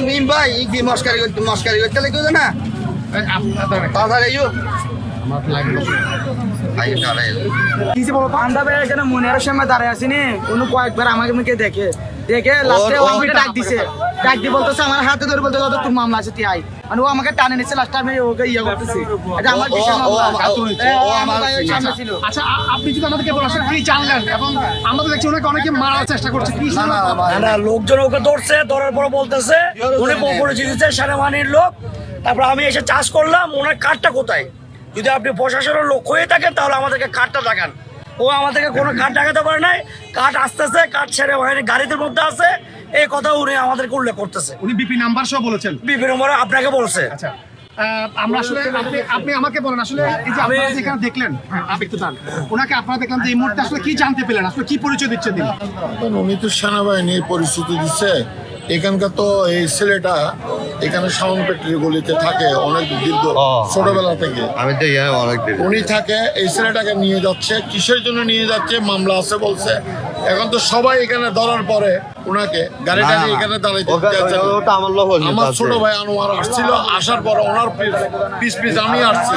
মিম ভাই কি মস্কারি করতে মস্কারি করতে লাগবে না তাড়াতাড়ি তাড়াতাড়ি আইও। লোকজন ওকে ধরছে ধরার পর বলতেছে উনি পরিচিত সেনাবাহিনীর লোক তারপর আমি এসে চাষ করলাম, ওনার কার্ডটা কোথায়? যদি আপনি প্রশাসনের লোক হয়ে থাকেন তাহলে আমাদেরকে কাঠটা দেখান। ও আমাদেরকে কোনো কার্ড দেখাতে পারে নাই। কাঠ আসতেছে কার্ড সেনাবাহিনীর গাড়িদের মধ্যে আছে। এই কথা উনি আমাদেরকে উল্লেখ করতেছে। উনি বিপি নাম্বার সহ বলেছেন। বিভিন্ন নম্বরে আপনাকে বলছে। আচ্ছা আহ, আমরা আসলে আপনি আপনি আমাকে বলেন আসলে এই যে আপনারা যেখানে দেখলেন হ্যাঁ, আপনি একটু দান ওনাকে আপনারা দেখলাম যে এই মুহূর্তে আসলে কি জানতে পেলেন আসলে কি পরিচয় দিচ্ছে তিনি? উনি তো সেনাবাহিনীর পরিস্থিতি দিচ্ছে। এখানকার তো এই ছেলেটা এখানে সাউন্ড ফ্যাক্টরি গলিতে থাকে অনেক দীর্ঘ ছোটবেলা থেকে। আমি তো ইয়ে অনেক উনি থাকে এই ছেলেটাকে নিয়ে যাচ্ছে কিসের জন্য নিয়ে যাচ্ছে মামলা আছে বলছে। এখন তো সবাই এখানে ধরার পরে ওনাকে গাড়ি না, এখানে দাঁড়াইতে আমার। ছোট ভাই আনোয়ার আসছিল আসার পর ওনার পিস পিস আমি আসছি।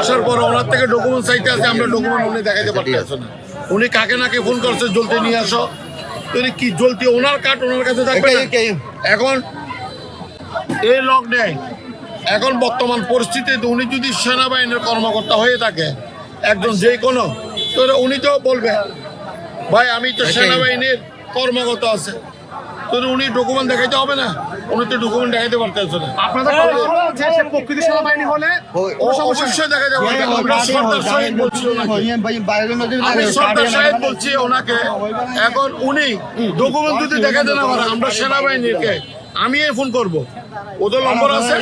আসার পর ওনার থেকে ডকুমেন্ট চাইতে আছে আমরা ডকুমেন্ট উনি দেখাতে পারতেছে না। উনি কাকে নাকে ফোন করছে জলদি নিয়ে আসো। তিনি কি জলদি ওনার কাঠ ওনার কাছে থাকবে এখন এই লক নেই। এখন বর্তমান পরিস্থিতিতে উনি যদি সেনাবাহিনীর কর্মকর্তা হয়ে থাকে একজন যে কোনো তো উনি তো বলবে ভাই আমি তো সেনাবাহিনীর কর্মকর্তা আছে। তো উনি ডকুমেন্ট দেখাইতে হবে না। উনি তো ডকুমেন্ট দেখাইতে পারতেছে না। আপনাদের কথা হলো যে সে প্রকৃতি সেনাবাহিনী হলে অবশ্যই দেখাতে পারবে। সাহেব বলছি ওনাকে। ভাই, বাইরের মধ্যে আমি সর্দার সাহেব বলছি ওনাকে এখন উনি ডকুমেন্ট যদি দেখাতে না পারে আমরা সেনাবাহিনীকে আমি ফোন করব। ওদের নম্বর আছে?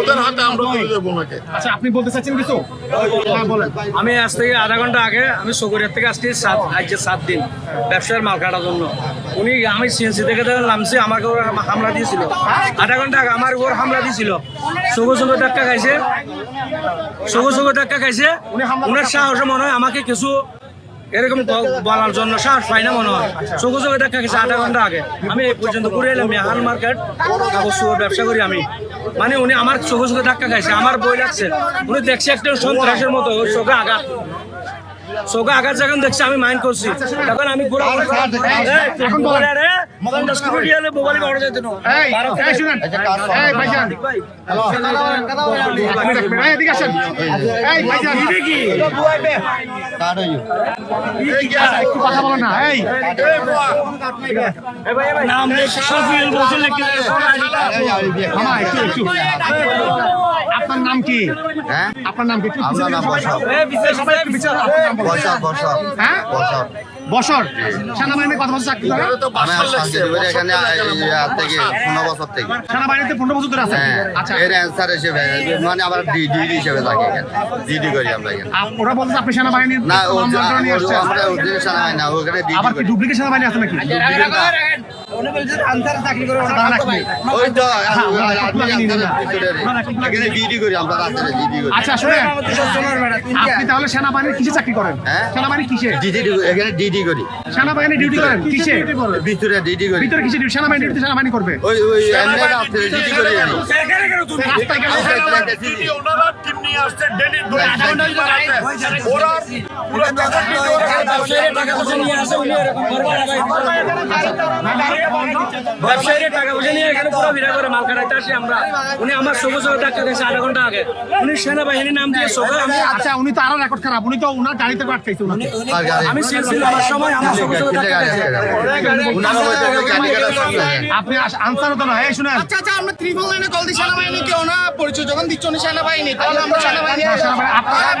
ওদের হাতে আমরা তুলে দেবো ওনাকে। আচ্ছা আপনি বলতে চাচ্ছেন কিছু? হ্যাঁ আমি আজ থেকে আধা ঘণ্টা আগে আমি সগরিয়ার থেকে আসছি সাত আজকে সাত দিন ব্যবসার মাল কাটার জন্য। উনি আমি সিএনসি থেকে নামছি আমাকে ওরা হামলা দিয়েছিল। আধা ঘণ্টা আগে আমার উপর হামলা দিয়েছিল। সগো সগো ধাক্কা খাইছে। সগো সগো ধাক্কা খাইছে। উনার সাহস মনে হয় আমাকে কিছু এরকম বলার জন্য সাহস পাই না মনে হয়। চোখে চোখে দেখা গেছে আধা ঘণ্টা আগে। আমি এই পর্যন্ত ঘুরে এলাম মেহান মার্কেট কাগজ ব্যবসা করি আমি। মানে উনি আমার চোখে চোখে ধাক্কা খাইছে আমার বই লাগছে। উনি দেখছে একটা সন্ত্রাসের মতো চোখে আঘাত। চোখে আঘাত যখন দেখছে আমি মাইন্ড করছি। তখন আমি পুরো বসে আপনার নাম কি হ্যাঁ আপনার নাম কি আপনার নাম বলেন। বসর বসর হ্যাঁ? বসর বসর। সেনাবাহিনীর কত বছর চাকরি করেন শান্তিপুরে এখানে থেকে পনেরো বছর থেকে। সেনাবাহিনীতে পনেরো বছর ধরে আছেন হ্যাঁ আচ্ছা। এর অ্যান্সার হিসেবে মানে আমরা ডিডি হিসেবে থাকি এখানে। ডিডি করি আমরা এখানে। ওরা বলছে আপনি সেনাবাহিনীর না আমরা ওদের হয় না ওখানে ডিডি আবার কি ডুপ্লিকেট সেনাবাহিনী আছে নাকি? হ্যাঁ, আপনি আপনি নিন না। এখানে ডিডি করি আমরা রাত্রে ডিডি করি। আচ্ছা শুনেন। আপনি তাহলে সেনাবাহিনীর কিসে চাকরি করেন? হ্যাঁ? সেনাবাহিনী কিসে? ডিডি এখানে ডিডি করি। সেনাবাহিনী ডিউটি করেন কিসে? ভিতরে ডিউটি করি। ভিতরে কিসে ডিউটি সেনাবাহিনী ডিউটি সেনাবাহিনী করবে। ওই ওই ডিডি করি আমি। রাস্তায় গেলে ওনারা টিম নিয়ে আসছে ডেলি দুই ঘণ্টা ওরা ব্যবসায়ীরা টাকা পয়সা নিয়ে উনি এখানে পুরো ভিড়া করে মাল কাটাইতে আসি আমরা। উনি আমার সবুজ আধা ঘণ্টা আগে। উনি সেনাবাহিনীর নাম দিয়ে সবাই আমি আচ্ছা উনি তো আরও রেকর্ড খারাপ। উনি তো ওনার গাড়িতে আর আমি আমার সময় আমার সবুজ আপনি আনসার হতো না শুনেন। আচ্ছা আচ্ছা আমরা ত্রিপল লাইনে কল দিই সেনাবাহিনী কেউ না পরিচয় যখন দিচ্ছ না সেনাবাহিনী তাহলে আমরা সেনাবাহিনী সেনাবাহিনী, আপনারা-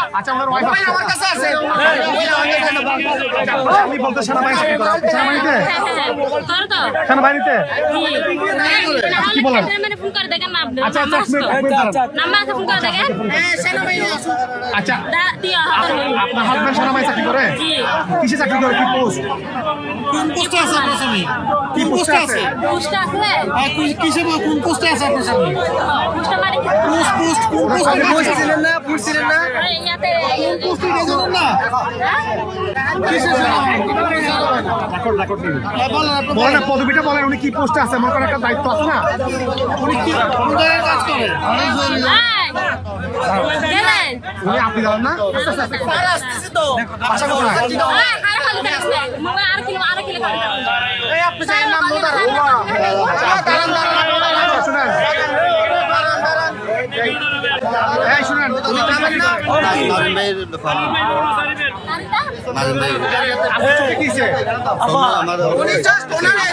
পোস্টে সেনাবাহিনী? হ্যাঁ, বলেন আপনি বলেন না, পদবিটা বলেন উনি কি পোস্টে আছে কোনো আছে না উনি কি কোন জায়গায় কাজ করে এই, গেলেন উনি আপনি জানেন না বাসা কোথায় এই, না। আর কিলো আর কিলো খালি এই আপনি চাই নাম মোদার শুনেন এই শুনেন উনি জানেন না নাজিম ভাই আপনি কি? আমার উনি জাস্ট ওনার এই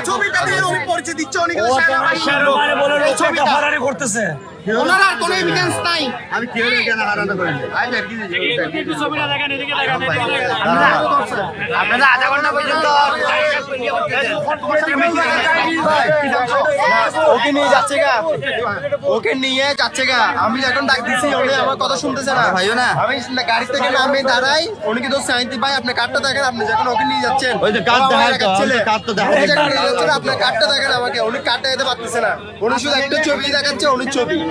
ছবিটা দিয়ে উনি পরিচয় দিচ্ছে অনেক করতেছে। ওনার আর কোনো এভিডেন্স নাই। আমি কি কেন হারানো করি আই আপনারা আধা ঘণ্টা পর্যন্ত ওকে নিয়ে যাচ্ছে গা। ওকে নিয়ে যাচ্ছে গা। আমি এখন ডাক দিচ্ছি উনি আমার কথা শুনতেছে না। ভাইও না। আমি গাড়ি থেকে নামে দাঁড়াই উনি কিন্তু সাইন্তি ভাই আপনার কার্ডটা দেখেন আপনি যখন ওকে নিয়ে যাচ্ছেন ওই যে কার্ড আপনার কার্ডটা দেখেন আমাকে। উনি কার্ডটা দিতে পারতেছে না। উনি শুধু একটা ছবি দেখাচ্ছে উনি ছবি।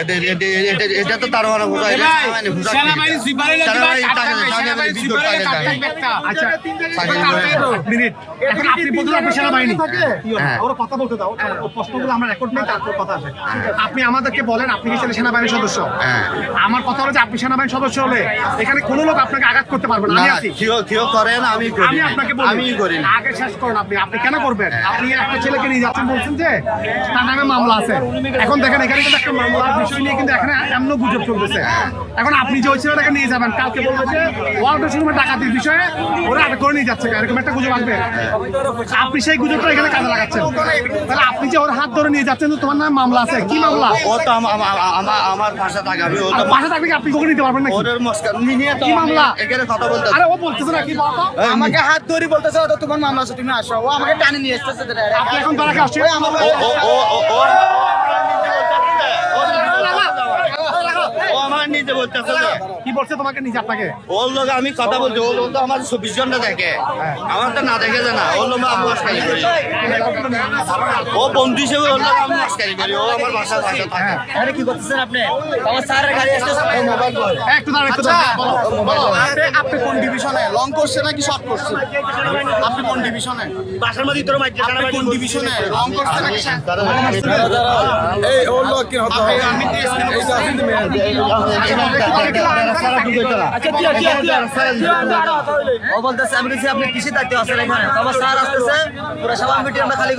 এটা এটা সেনাবাহিনী সেনাবাহিনী আচ্ছা মিনিট এখন আপনি বলতে আপনি সেনাবাহিনী। হ্যাঁ। কথা বলতে দাও। প্রশ্নগুলো আমরা রেকর্ড নেই তারপর কথা আছে। আপনি আমাদেরকে বলেন আপনি কি সেনাবাহিনীর সদস্য? হ্যাঁ। আমার কথা হলো যে আপনি সেনাবাহিনীর সদস্য হলে এখানে কোনো লোক আপনাকে আঘাত করতে পারবে না। আমি আছি। কেউ কেউ করে না আমি করি আমি আপনাকে বলি। আমি করি না। আগে শেষ করুন আপনি। আপনি কেন করবেন? আপনি একটা ছেলেকে নিয়ে যাচ্ছেন বলছেন যে তার নামে মামলা আছে। এখন দেখেন এখানে কিন্তু একটা মামলার বিষয় নিয়ে কিন্তু এখানে এমন গুজব চলতেছে এখন আপনি যে ওই ছেলেটাকে নিয়ে যাবেন কালকে বলবে যে ওয়ার্ল্ড শোরুমে ডাকাতির বিষয়ে ওরা আটক করে নিয়ে যাচ্ছে এরকম একটা গুজব আসবে আপনি সেই গুজবটা এখানে কাজে লাগাচ্ছেন তাহলে আপনি যে ওর হাত ধরে নিয়ে যাচ্ছেন তো তোমার নামে মামলা আছে কি মামলা ও তো আমা- আমা- আমা- আমা- আমার ভাষা থাকে আমি ও তো পাশে থাকবে কি আপনি কখন নিতে পারবেন নাকি ওদের মস্কার নিয়ে কি মামলা? এখানে কথা বলতে আরে ও বলতেছে না কি বলতো আমাকে হাত ধরে বলতেছে "ও তো তোমার মামলা আছে তুমি আসো ও আমাকে টানে নিয়ে এসেছে আপনি এখন তারা আসছে আমার ও ও ও ও ও ও আমার নিজে বলতেছে কি বলছে তোমাকে নিজে আপনাকে? ওর লোক আমি কথা বলছি ওর লোক তো আমার চব্বিশ ঘণ্টা দেখে। আমার তো না দেখে না ওর লোক আমি মস্কারি করি। ও বন্ধু হিসেবে ওর লোক আমি মস্কারি করি ও আমার ভাষা ভাষা থাকে। আরে কি করতেছেন আপনি? আমার স্যারের গাড়ি আসছে মোবাইল একটু দাঁড়া একটু দাঁড়া বলো বলো আপনি আপনি কোন ডিভিশনে লং করছে নাকি শর্ট করছে আপনি কোন ডিভিশনে বাসার মধ্যে তোর মাইকে আপনি কোন ডিভিশনে লং করছে নাকি short- আমি কিসে আমার স্যার আসতেছে খালি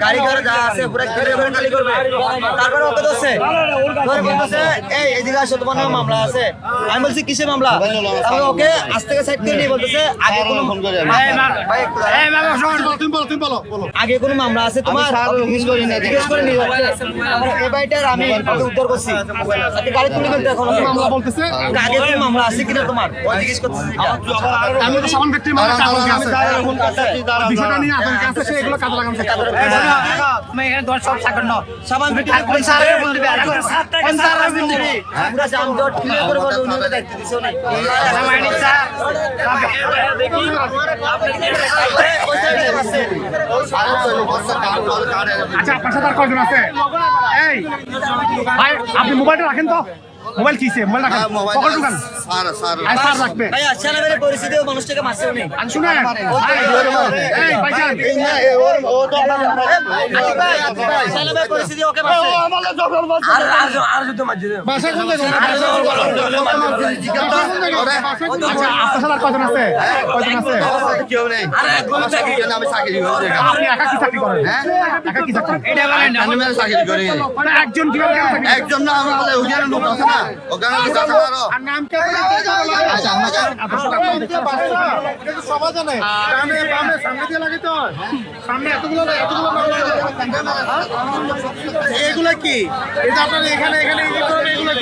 গাড়ি আছে তারপরে এদিকে মামলা আছে আমি বলছি মামলা ওকে সাইড বলতেছে আগে কোনো আগে কোনো মামলা আছে তোমার জিজ্ঞেস করে নিয়ে আমি উদ্ধার করছি গাড়ি তুলে ফেলতে এখন মামলা বলতেছে আগে কোনো মামলা আছে কিনা তোমার ও জিজ্ঞেস করতেছে আমি তো সামান ব্যক্তির মামলা বিষয়টা। নিয়ে আতঙ্কে আছে সে এগুলো কাজে লাগানো সাবান ফিটি কোন স্যারের বল দিবে আর কোন স্যারের বল দিবে পুরো জাম জট ক্লিয়ার করে বল উনি দায়িত্ব দিছে আরে তো আচ্ছা আপনার সাথে আর কয়জন আছে এই আপনি মোবাইলটা রাখেন তো। মোবাইল কিসে মোবাইল হ্যাঁ, পকেট ঢুকান স্যার স্যার আর স্যার রাখবে ভাই আচ্ছা না মেরে পরিস্থিতি ও মানুষটাকে মারছে উনি আর শুনেন এই, ভাইজান এই না এ ওর ও তো ভাই আতিক ভাই পরিস্থিতি ওকে মারছে ও আমারে জবর আর আর আর যুদ্ধ মারছে বাসা কোন জায়গা আর জবর মারছে জিজ্ঞাসা জায়গায় আচ্ছা আপনার সাথে আর কয়জন আছে কয়জন আছে কেউ নেই আমার সাথে কেউ নেই, আমি চাকরি করি আপনি একা কি চাকরি করেন হ্যাঁ একা কি চাকরি আমি মেরে চাকরি করি মানে একজন কীভাবে একজন না আমার হলে ওখানে লোক আছে না ওখানে লোক আছে আর নাম কে আচ্ছা আমাকে সবাই জানে সামনে সামনে সামনে দিয়ে লাগে তো সামনে এতগুলো এতগুলো এগুলো কি এটা আপনার এখানে এখানে এই যে করেন, এগুলো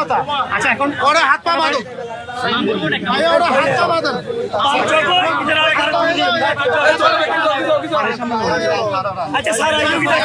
কথা আচ্ছা এখন ওরা হাত পা বাঁধো ওরা হাত পা ভালো ভালো দিতে পারো দেখে দেখে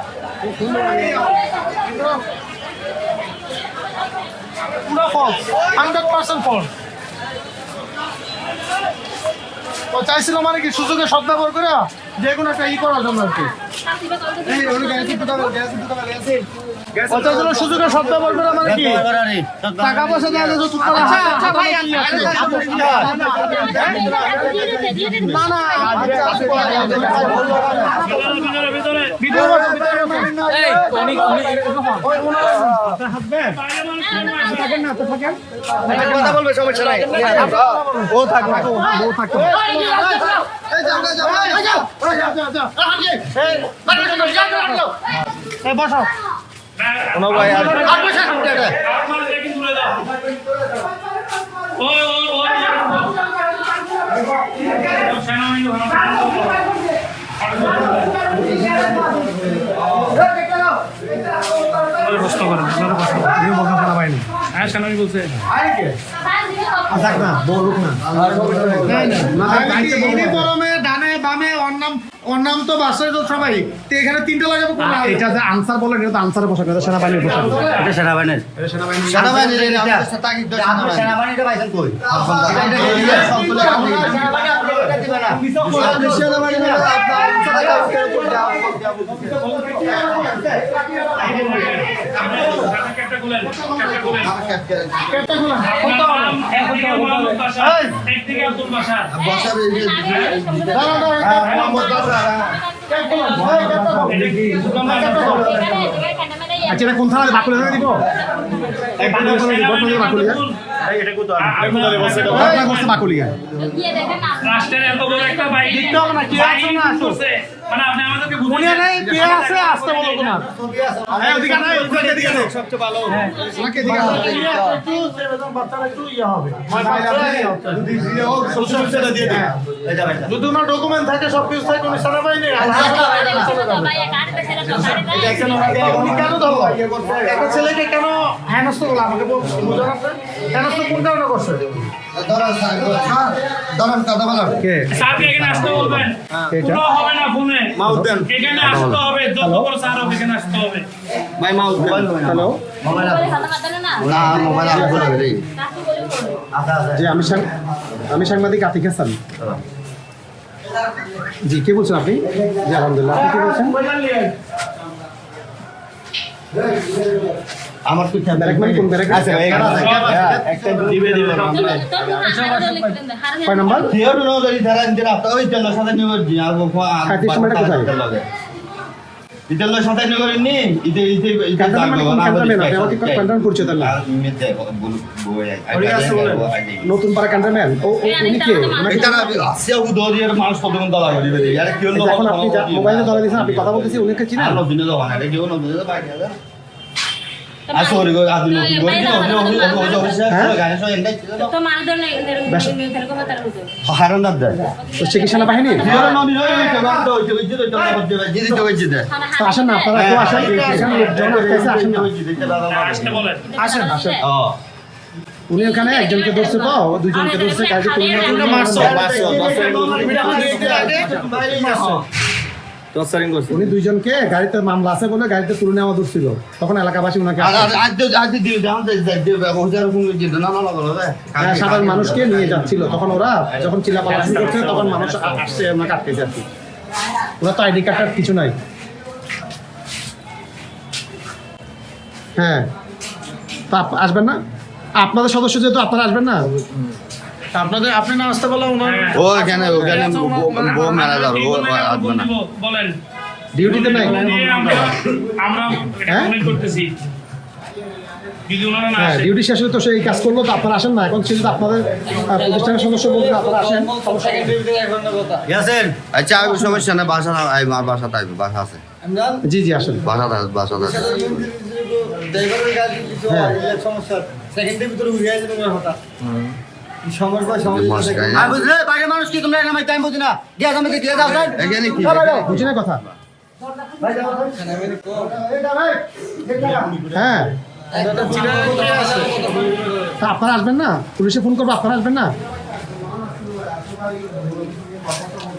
পুরো false, 100% false। ও চাইছিল মানে কি সুযোগের সদ্ব্যবহার করে যে কোনো একটা ই করার জন্য আর কি করে মানে কি টাকা পয়সা দেওয়া আচ্ছা, আচ্ছা? না না কথা বলবে সমস্যা নাই ও থাকবে ও থাকবে এই বসো ভাই আর কষ্ট করেন আপনারা কষ্ট করেন তুমি বলতে শোনা পাইনি হ্যাঁ সেনানি বলছে ডানে বামে অন্নাম অন্নাম তো বাসায় তো সবাই তো এখানে তিনটা লাগাবো এটা যে আনসার বলেন এটা তো আনসারে পোশাক এটা সেনাবাহিনীর পোশাক এটা সেনাবাহিনীর এটা সেনাবাহিনীর সেনাবাহিনীটা পাইছেন কই আচ্ছা এটা কোন থানায় বাকুলে ধরে দিব বাকুলিয়া। রাষ্ট্রের এত বড় একটা বাইক না, কি আছে না। মানে আপনি আমাদেরকে বুঝিয়ে কে আছে আসতে বলো তোমার। হ্যাঁ ওদিকে নাই ওদিকে দিকে নেই সবচেয়ে ভালো। আমাকে দিকে একটু বাচ্চারা একটু ইয়া হবে। যদি দিয়ে হোক সোশ্যাল মিডিয়া দিয়ে দিন যদি ওনার ডকুমেন্ট থাকে সব কিছু থাকে উনি সেনাবাহিনী উনি কেন ধরো একটা ছেলেকে কেন হেনস্থ করল? আমাকে বোঝানো হেনস্থ কোন কারণে করছে? কে? স্যারকে এখানে আসতে বলবেন। পুরো হবে না ফোনে? এখানে আসতে হবে যত বড় স্যার হোক এখানে আসতে হবে। ভাই মাউস হ্যালো? না মোবাইল আর বলে রে জি আমি সাং- আমি সাংবাদিক আতিক হাসান। জি কে বলছেন আপনি? জি আলহামদুলিল্লাহ আপনি কে বলছেন? আমার তো খেয়াল ব্যারেক মানে কোন ব্যারেক আচ্ছা আছে একটা দিবে দিবে কয় নাম্বার হিয়ার নো যদি ধারা ইন্দিরা আপনি ওই তেল সাথে নিব জি আর গো কাটিস সময়টা কোথায়? ইতেল সাথে নিব নি ইতে ইতে মানে করছে তাহলে নতুন পাড়া ক্যান্টনমেন্ট ও ও উনি কে এটা আসিয়া উদরিয়ার মানুষ কত কোন দলা করে দিবে আর কি হলো আপনি মোবাইলে ধরে দিয়েছেন আপনি কথা বলতেছি উনিকে চিনেন আর দাও না এটা কি হারান না তো আসেন না আপনারা আসেন আসেন উনি ওখানে একজনকে ধরছে তো দুজনকে ধরছে কাজে তুলে উনি দুইজনকে গাড়িতে মামলা আছে বলে গাড়িতে তুলে নেওয়া ধরছিল তখন এলাকাবাসী হ্যাঁ, সাধারণ মানুষকে নিয়ে যাচ্ছিল তখন ওরা যখন চিল্লাপালা শুরু করছে তখন মানুষ আসছে ওনাকে আটকেছে আর কি ওরা তো আইডি কার্ড কিছু নাই হ্যাঁ তা আপ- আসবেন না আপনাদের সদস্য যেহেতু আপনারা আসবেন না আপনাদের আপনি না আসতে বললাম ওনার ও এখানে ওখানে বউ মেলা যাবে ও আসবে না বলেন। ডিউটিতে নাই? আমরা হ্যাঁ? করতেছি। হ্যাঁ ডিউটি শেষ হলে তো সেই কাজ করল তো আপনারা আসেন না। এখন সে যদি আপনাদের প্রতিষ্ঠানের সদস্য বলতে আপনারা আসেন। আচ্ছা আমি সমস্যা না বাসা আই আমার বাসা তাই বাসা আছে। জি জি আসেন। বাসা আছে বাসা আছে মস্কাই আর বুঝলে বাইরের মানুষ কি হ্যাঁ। আপনারা আসবেন না? পুলিশে ফোন করব আপনারা আসবেন না?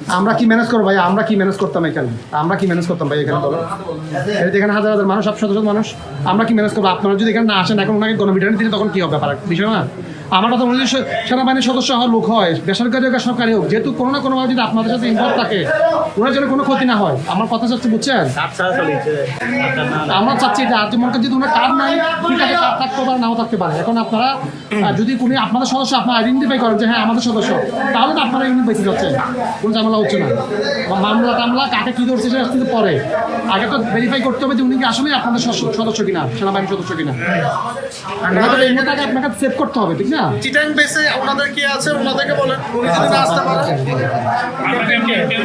আমরা কি ম্যানেজ করব ভাই? আমরা কি ম্যানেজ করতাম এখানে? আমরা কি ম্যানেজ করতাম ভাই এখানে? বলো এখানে হাজার হাজার মানুষ সব শত শত মানুষ আমরা কি ম্যানেজ করব? আপনারা যদি এখানে না আসেন এখন ওনাকে গণবিধান দিলে তখন কি হবে? ব্যাপার বিষয় না? আমার কথা মনে সেনাবাহিনীর সদস্য হওয়ার লোক হয় বেসরকারি হোক সরকারি হোক, যেহেতু কোনো না কোনোভাবে যদি আপনাদের সাথে ইনভলভ থাকে, ওনার জন্য কোনো ক্ষতি না হয়। আমার কথা চাচ্ছি, বুঝছেন? আমরা চাচ্ছি যে আর মনে যদি ওনার কার্ড নাই, ঠিক আছে, কার্ড থাকতে পারে, নাও থাকতে পারে। এখন আপনারা যদি কোনো আপনাদের সদস্য, আপনারা আইডেন্টিফাই করেন যে হ্যাঁ আমাদের সদস্য, তাহলে তো আপনারা এমনি বেঁচে যাচ্ছেন। কোনো ঝামেলা হচ্ছে না। মামলা টামলা, কাকে কী ধরছে সেটা কিন্তু পরে। আগে তো ভেরিফাই করতে হবে যে উনি কি আসলে আপনাদের সদস্য- কিনা, সেনাবাহিনীর সদস্য কিনা। আপনাকে সেভ করতে হবে, ঠিক না? চিটাং বেসে ওনাদের কি আছে? ওনাদেরকে বলেন। উনি যদি না আসতে পারে আপনাকে কে- কেউ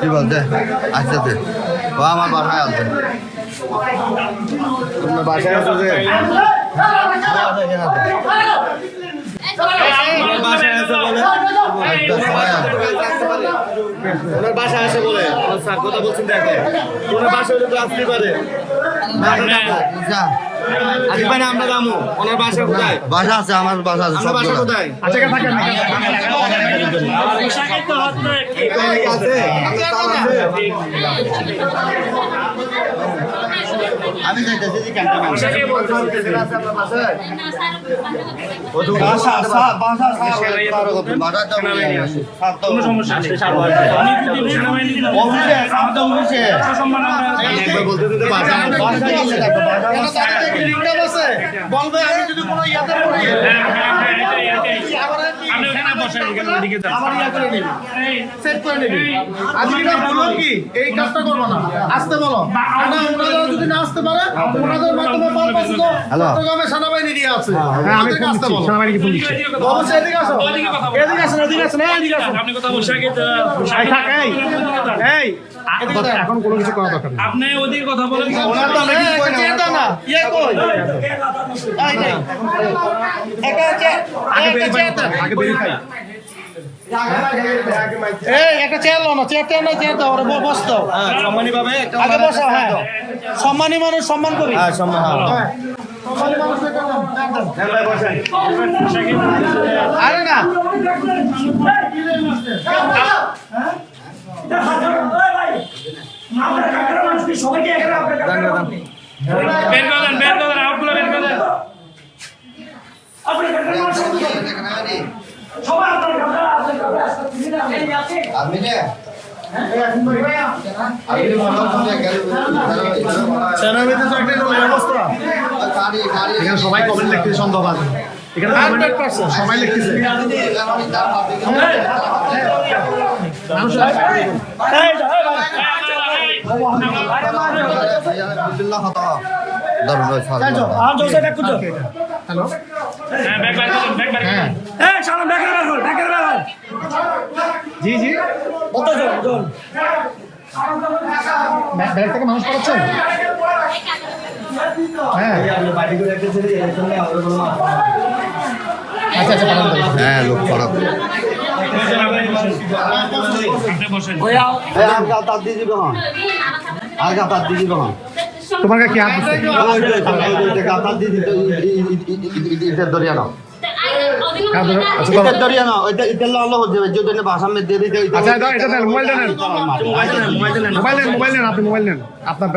কি বলতে আচ্ছা দে ও আমার বাসায় আছে। তোমরা বাসায় আছো যে? বাসায় আছে বলে। ওনার কথা বলছেন দেখে। ওনার বাসায় হলে তো আসতে পারে। আজকে মানে আমরা যাব। ওনার বাসা কোথায়? বাসা আছে আমার বাসা আছে সব বাসা কোথায়? আচ্ছা এখানে থাকেন আছে? আমি যাইতেছি যে ক্যান্টিনে ও তো বাসা বাসা বাসা বাসা। তো কোনো সমস্যা নেই। আমি যদি সেনাবাহিনী অফিসে সামনে অফিসে। সম্মান আমরা একবার বলতে দিতে বাসা বাসা গেলে দেখো বাসা কেন তাদের একটি আছে বলবে আমি যদি কোনো ইয়াতে পড়ি। সেট করে নিবি। আজকে বলো কি এই কাজটা করব না। আসতে বলো। ওনারা যদি না আসতে পারে ওনাদের মাধ্যমে পারপাস তো চট্টগ্রামে সেনাবাহিনী দিয়ে আছে। হ্যাঁ আমি ফোন আসতে দিচ্ছি বলো। সেনাবাহিনীকে ফোন দিচ্ছি। অবশ্যই এদিকে আসো। ওদিকে কথা বলো। এদিকে আসেন এদিকে আসেন এদিকে আসেন আপনি কথা তো- এই থাক, এই। এখন কোনো কিছু করা দরকার নেই। আপনি ওদিকে কথা বলেন। চেয়ার দাও না ইয়ে কই? আগে একটা ভেরিফাই আগে ভেরিফাই একটা চেয়ার লো না চেয়ার চেয়ার না চেয়ার দাও বস দাও সম্মানী ভাবে আগে বসো হ্যাঁ। সম্মানী মানুষ সম্মান করি। হ্যাঁ সম্মান হ্যাঁ বের করে দেন বের করে দেন আউটগুলো বের করে দেন এখানে সবাই কমেন্ট লিখতে সন্দেহ আছে এখানে সবাই লিখতেছে মানুষ বিল্লাহ হতা দরবার সাল হ্যালো হ্যাঁ হ্যাঁ জি জি ব্যাগ থেকে মানুষ পড়াচ্ছেন হ্যাঁ আচ্ছা আচ্ছা হ্যাঁ লোক খারাপ আপনি বসেন আর দিয়ে দিবে হন আর তোমার কাছে কি হাত দিতে দরিয়া নাও। আচ্ছা ধরো। ইটের দরিয়া নাও ওইটা ইটের লাল হচ্ছে যদি বাসা মে দিয়ে দিতে আচ্ছা দাও এটা দেন মোবাইল দেন মোবাইল দেন মোবাইল নেন আপনি মোবাইল নেন। আপনার